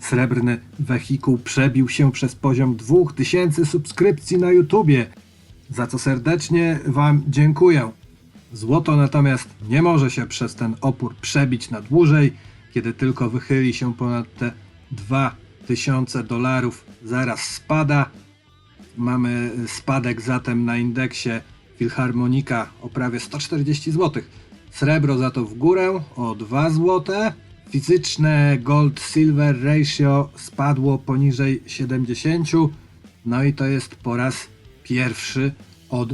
Srebrny wehikuł przebił się przez poziom 2000 subskrypcji na YouTubie, za co serdecznie Wam dziękuję. Złoto natomiast nie może się przez ten opór przebić na dłużej, kiedy tylko wychyli się ponad te 2000 dolarów, zaraz spada. Mamy spadek zatem na indeksie Filharmonika o prawie 140 zł. Srebro za to w górę o 2 zł. Fizyczne gold-silver ratio spadło poniżej 70. No i to jest po raz pierwszy od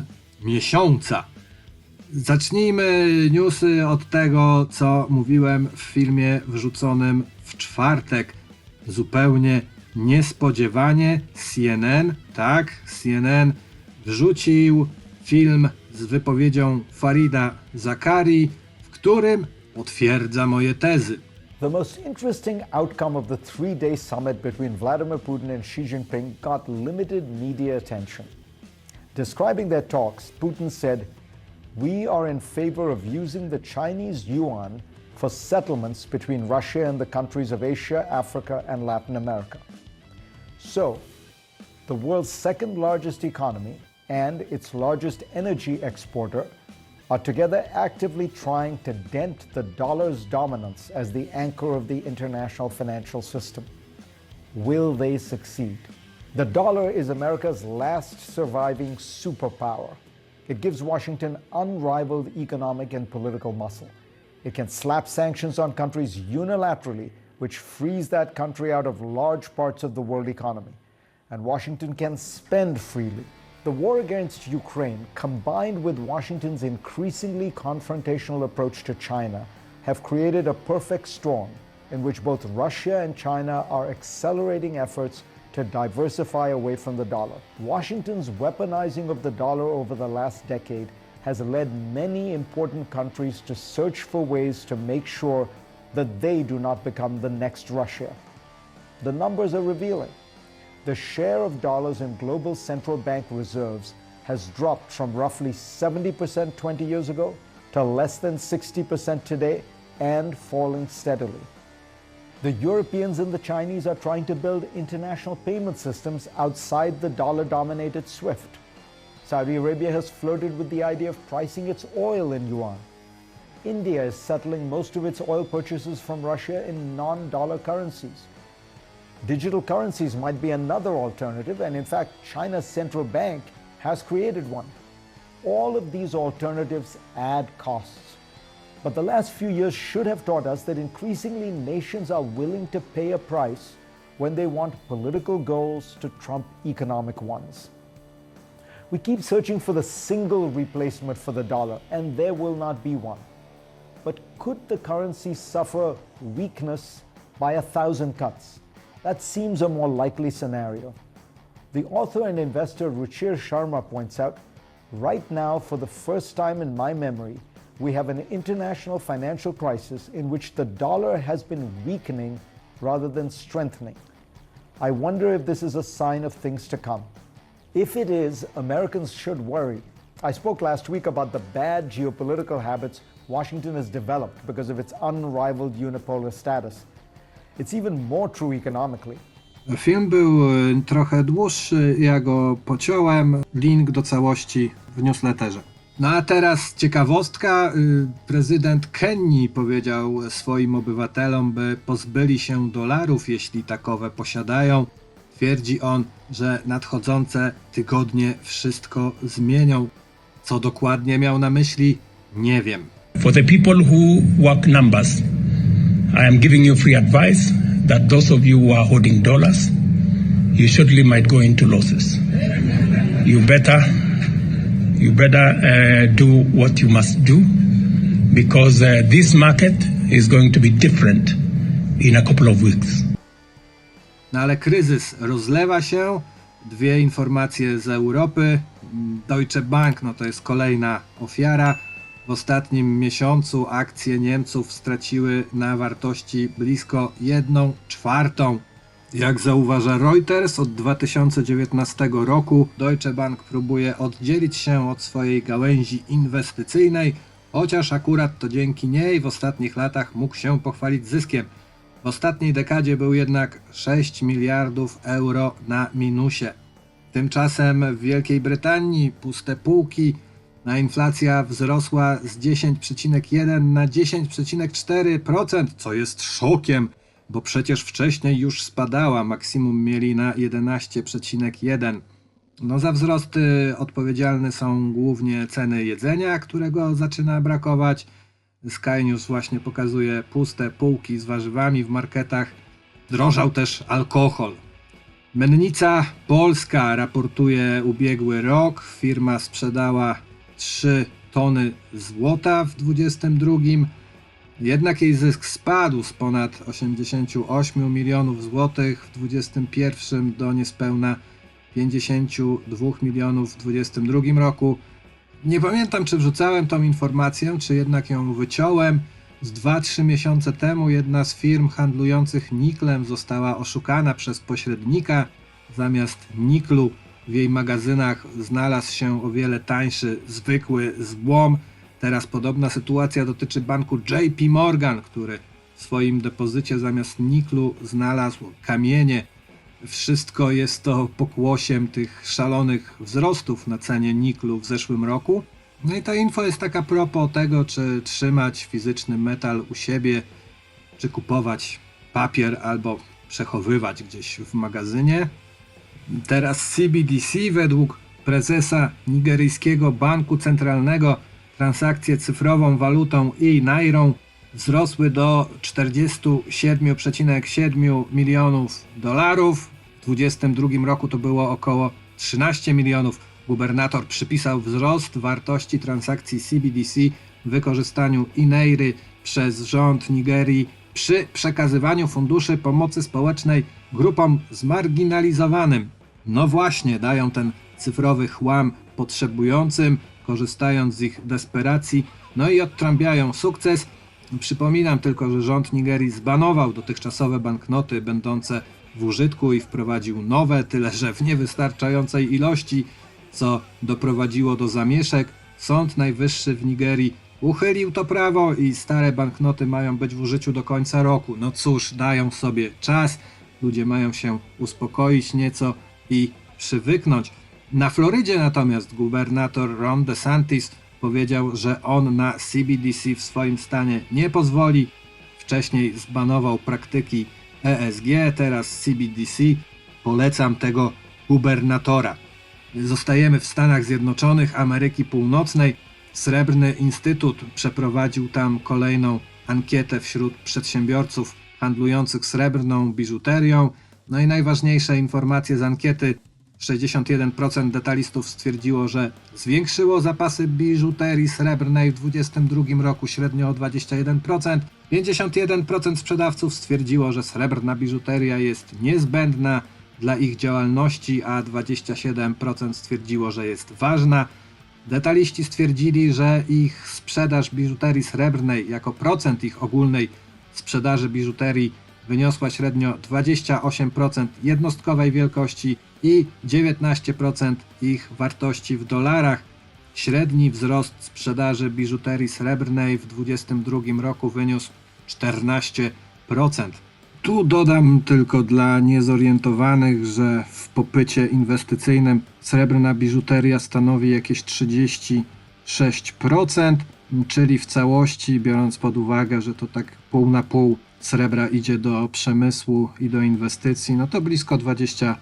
miesiąca. Zacznijmy newsy od tego, co mówiłem w filmie wrzuconym w czwartek. Zupełnie niespodziewanie CNN, tak, CNN wrzucił film z wypowiedzią Farida Zakari, w którym potwierdza moje tezy. The most interesting outcome of the three day summit between Vladimir Putin and Xi Jinping got limited media attention. Describing their talks, Putin said, We are in favor of using the Chinese yuan for settlements between Russia and the countries of Asia, Africa, and Latin America. So, the world's second largest economy and its largest energy exporter are together actively trying to dent the dollar's dominance as the anchor of the international financial system. Will they succeed? The dollar is America's last surviving superpower. It gives Washington unrivaled economic and political muscle. It can slap sanctions on countries unilaterally, which frees that country out of large parts of the world economy. And Washington can spend freely. The war against Ukraine, combined with Washington's increasingly confrontational approach to China, have created a perfect storm in which both Russia and China are accelerating efforts to diversify away from the dollar. Washington's weaponizing of the dollar over the last decade has led many important countries to search for ways to make sure that they do not become the next Russia. The numbers are revealing. The share of dollars in global central bank reserves has dropped from roughly 70% 20 years ago to less than 60% today and falling steadily. The Europeans and the Chinese are trying to build international payment systems outside the dollar dominated SWIFT. Saudi Arabia has flirted with the idea of pricing its oil in yuan. India is settling most of its oil purchases from Russia in non dollar currencies. Digital currencies might be another alternative, and in fact, China's central bank has created one. All of these alternatives add costs. But the last few years should have taught us that increasingly nations are willing to pay a price when they want political goals to trump economic ones. We keep searching for the single replacement for the dollar, and there will not be one. But could the currency suffer weakness by a thousand cuts? That seems a more likely scenario. The author and investor Ruchir Sharma points out right now, for the first time in my memory, we have an international financial crisis in which the dollar has been weakening rather than strengthening. I wonder if this is a sign of things to come. If it is, Americans should worry. I spoke last week about the bad geopolitical habits Washington has developed because of its unrivaled unipolar status. It's even more true economically. Film był y, trochę dłuższy, ja go pociąłem. Link do całości w newsletterze. No a teraz ciekawostka. y, Prezydent Kenii powiedział swoim obywatelom, by pozbyli się dolarów, jeśli takowe posiadają. Twierdzi on, że nadchodzące tygodnie wszystko zmienią. Co dokładnie miał na myśli, nie wiem. For the people who work numbers, I am giving you free advice that those of you who are holding dollars, you surely might go into losses. You better, you better uh, do what you must do, because uh, this market is going to be different in a couple of weeks. No ale kryzys rozlewa się, Dwie informacje z Europy. Deutsche Bank no to jest kolejna ofiara. W ostatnim miesiącu akcje Niemców straciły na wartości blisko 1 czwartą. Jak zauważa Reuters, od 2019 roku Deutsche Bank próbuje oddzielić się od swojej gałęzi inwestycyjnej, chociaż akurat to dzięki niej w ostatnich latach mógł się pochwalić zyskiem. W ostatniej dekadzie był jednak 6 miliardów euro na minusie. Tymczasem w Wielkiej Brytanii puste półki, inflacja wzrosła z 10,1 na 10,4%, co jest szokiem, bo przecież wcześniej już spadała, maksimum mieli na 11,1. No za wzrosty odpowiedzialne są głównie ceny jedzenia, którego zaczyna brakować. Sky News właśnie pokazuje puste półki z warzywami w marketach. Drożał też alkohol. Mennica Polska raportuje ubiegły rok. Firma sprzedała 3 tony złota w 22. Jednak jej zysk spadł z ponad 88 milionów złotych w 21 do niespełna 52 milionów w 22 roku. Nie pamiętam, czy wrzucałem tą informację, czy jednak ją wyciąłem. Z 2-3 miesiące temu jedna z firm handlujących niklem została oszukana przez pośrednika. Zamiast niklu w jej magazynach znalazł się o wiele tańszy, zwykły złom. Teraz podobna sytuacja dotyczy banku JP Morgan, który w swoim depozycie zamiast niklu znalazł kamienie. Wszystko jest to pokłosiem tych szalonych wzrostów na cenie niklu w zeszłym roku. No i ta info jest taka propos tego, czy trzymać fizyczny metal u siebie, czy kupować papier albo przechowywać gdzieś w magazynie. Teraz CBDC według prezesa nigeryjskiego banku centralnego transakcje cyfrową walutą i nairą wzrosły do 47,7 milionów dolarów. W 2022 roku to było około 13 milionów. Gubernator przypisał wzrost wartości transakcji CBDC wykorzystaniu Ineiry przez rząd Nigerii przy przekazywaniu funduszy pomocy społecznej grupom zmarginalizowanym. No właśnie, dają ten cyfrowy chłam potrzebującym, korzystając z ich desperacji, no i odtrąbiają sukces. Przypominam tylko, że rząd Nigerii zbanował dotychczasowe banknoty będące w użytku i wprowadził nowe, tyle że w niewystarczającej ilości, co doprowadziło do zamieszek. Sąd Najwyższy w Nigerii uchylił to prawo i stare banknoty mają być w użyciu do końca roku. No cóż, dają sobie czas, ludzie mają się uspokoić nieco i przywyknąć. Na Florydzie natomiast gubernator Ron DeSantis powiedział, że on na CBDC w swoim stanie nie pozwoli. Wcześniej zbanował praktyki ESG, teraz CBDC. Polecam tego gubernatora. Zostajemy w Stanach Zjednoczonych Ameryki Północnej. Srebrny Instytut przeprowadził tam kolejną ankietę wśród przedsiębiorców handlujących srebrną biżuterią. No i najważniejsze informacje z ankiety. 61% detalistów stwierdziło, że zwiększyło zapasy biżuterii srebrnej w 2022 roku średnio o 21%. 51% sprzedawców stwierdziło, że srebrna biżuteria jest niezbędna dla ich działalności, a 27% stwierdziło, że jest ważna. Detaliści stwierdzili, że ich sprzedaż biżuterii srebrnej jako procent ich ogólnej sprzedaży biżuterii wyniosła średnio 28% jednostkowej wielkości i 19% ich wartości w dolarach. Średni wzrost sprzedaży biżuterii srebrnej w 2022 roku wyniósł 14%. Tu dodam tylko dla niezorientowanych, że w popycie inwestycyjnym srebrna biżuteria stanowi jakieś 36%, czyli w całości, biorąc pod uwagę, że to tak pół na pół srebra idzie do przemysłu i do inwestycji, no to blisko 20%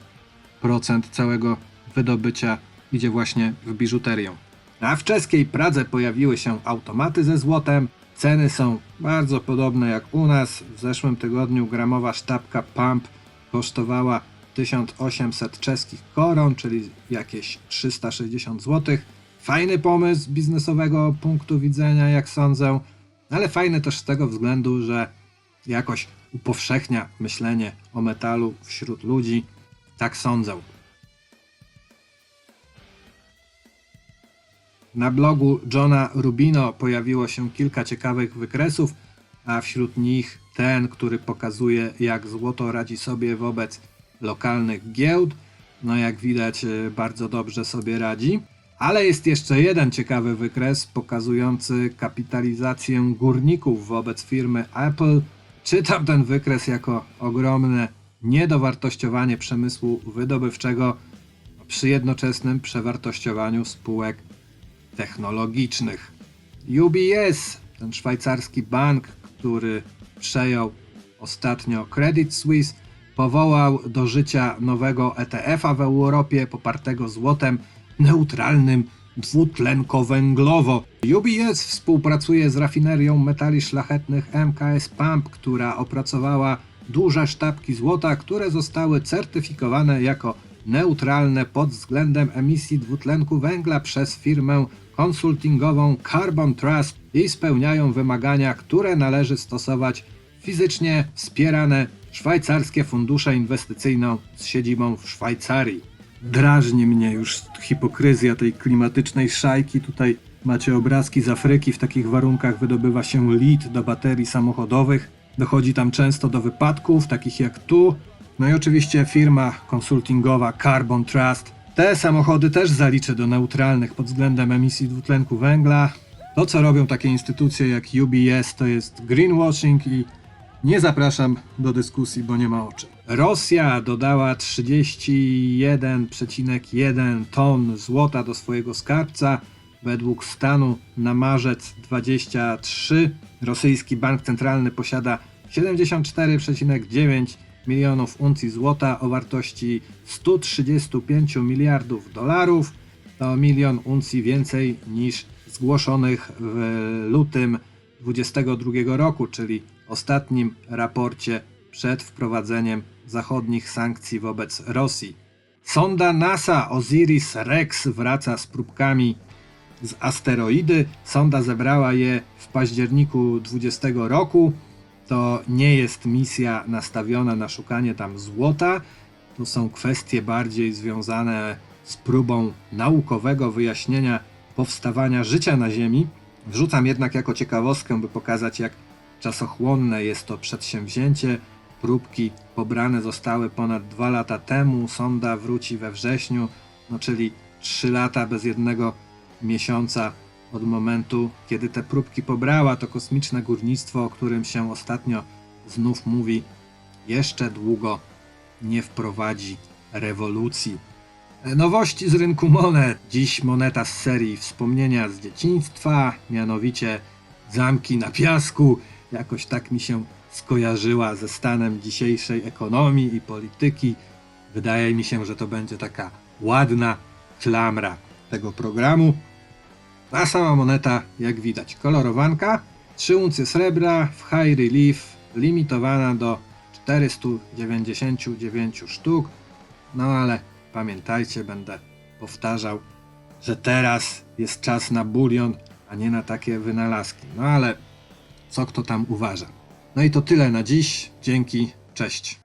całego wydobycia idzie właśnie w biżuterię. A w czeskiej Pradze pojawiły się automaty ze złotem. Ceny są bardzo podobne jak u nas. W zeszłym tygodniu gramowa sztabka Pump kosztowała 1800 czeskich koron, czyli jakieś 360 zł. Fajny pomysł z biznesowego punktu widzenia, jak sądzę, ale fajny też z tego względu, że jakoś upowszechnia myślenie o metalu wśród ludzi, tak sądzę. Na blogu Johna Rubino pojawiło się kilka ciekawych wykresów, a wśród nich ten, który pokazuje jak złoto radzi sobie wobec lokalnych giełd. No jak widać y, bardzo dobrze sobie radzi. Ale jest jeszcze jeden ciekawy wykres pokazujący kapitalizację górników wobec firmy Apple, Czytam ten wykres jako ogromne niedowartościowanie przemysłu wydobywczego przy jednoczesnym przewartościowaniu spółek technologicznych. UBS, ten szwajcarski bank, który przejął ostatnio Credit Suisse, powołał do życia nowego ETF-a w Europie popartego złotem neutralnym dwutlenkowęglowo. UBS współpracuje z rafinerią metali szlachetnych MKS Pump, która opracowała duże sztabki złota, które zostały certyfikowane jako neutralne pod względem emisji dwutlenku węgla przez firmę konsultingową Carbon Trust i spełniają wymagania, które należy stosować fizycznie wspierane szwajcarskie fundusze inwestycyjne z siedzibą w Szwajcarii. Drażni mnie już hipokryzja tej klimatycznej szajki. Tutaj macie obrazki z Afryki. W takich warunkach wydobywa się lit do baterii samochodowych. Dochodzi tam często do wypadków, takich jak tu. No i oczywiście firma konsultingowa Carbon Trust. Te samochody też zaliczę do neutralnych pod względem emisji dwutlenku węgla. To, co robią takie instytucje jak UBS, to jest greenwashing i nie zapraszam do dyskusji, bo nie ma o czym. Rosja dodała 31,1 ton złota do swojego skarbca. Według stanu na marzec 23 rosyjski bank centralny posiada 74,9 milionów uncji złota o wartości 135 miliardów dolarów. To milion uncji więcej niż zgłoszonych w lutym 2022 roku, czyli ostatnim raporcie przed wprowadzeniem zachodnich sankcji wobec Rosji. Sonda NASA Osiris-Rex wraca z próbkami z asteroidy. Sonda zebrała je w październiku 20 roku. To nie jest misja nastawiona na szukanie tam złota. To są kwestie bardziej związane z próbą naukowego wyjaśnienia powstawania życia na Ziemi. Wrzucam jednak jako ciekawostkę, by pokazać, jak czasochłonne jest to przedsięwzięcie. Próbki pobrane zostały ponad dwa lata temu. Sonda wróci we wrześniu, no czyli 3 lata bez jednego miesiąca od momentu, kiedy te próbki pobrała. To kosmiczne górnictwo, o którym się ostatnio znów mówi, jeszcze długo nie wprowadzi rewolucji. Nowości z rynku monet. Dziś moneta z serii Wspomnienia z dzieciństwa, mianowicie Zamki na piasku. Jakoś tak mi się skojarzyła ze stanem dzisiejszej ekonomii i polityki. Wydaje mi się, że to będzie taka ładna klamra tego programu. Ta sama moneta, jak widać, kolorowanka, 3 uncje srebra w high relief, limitowana do 499 sztuk. No ale pamiętajcie, będę powtarzał, że teraz jest czas na bulion, a nie na takie wynalazki. No ale co kto tam uważa. No i to tyle na dziś. Dzięki, cześć.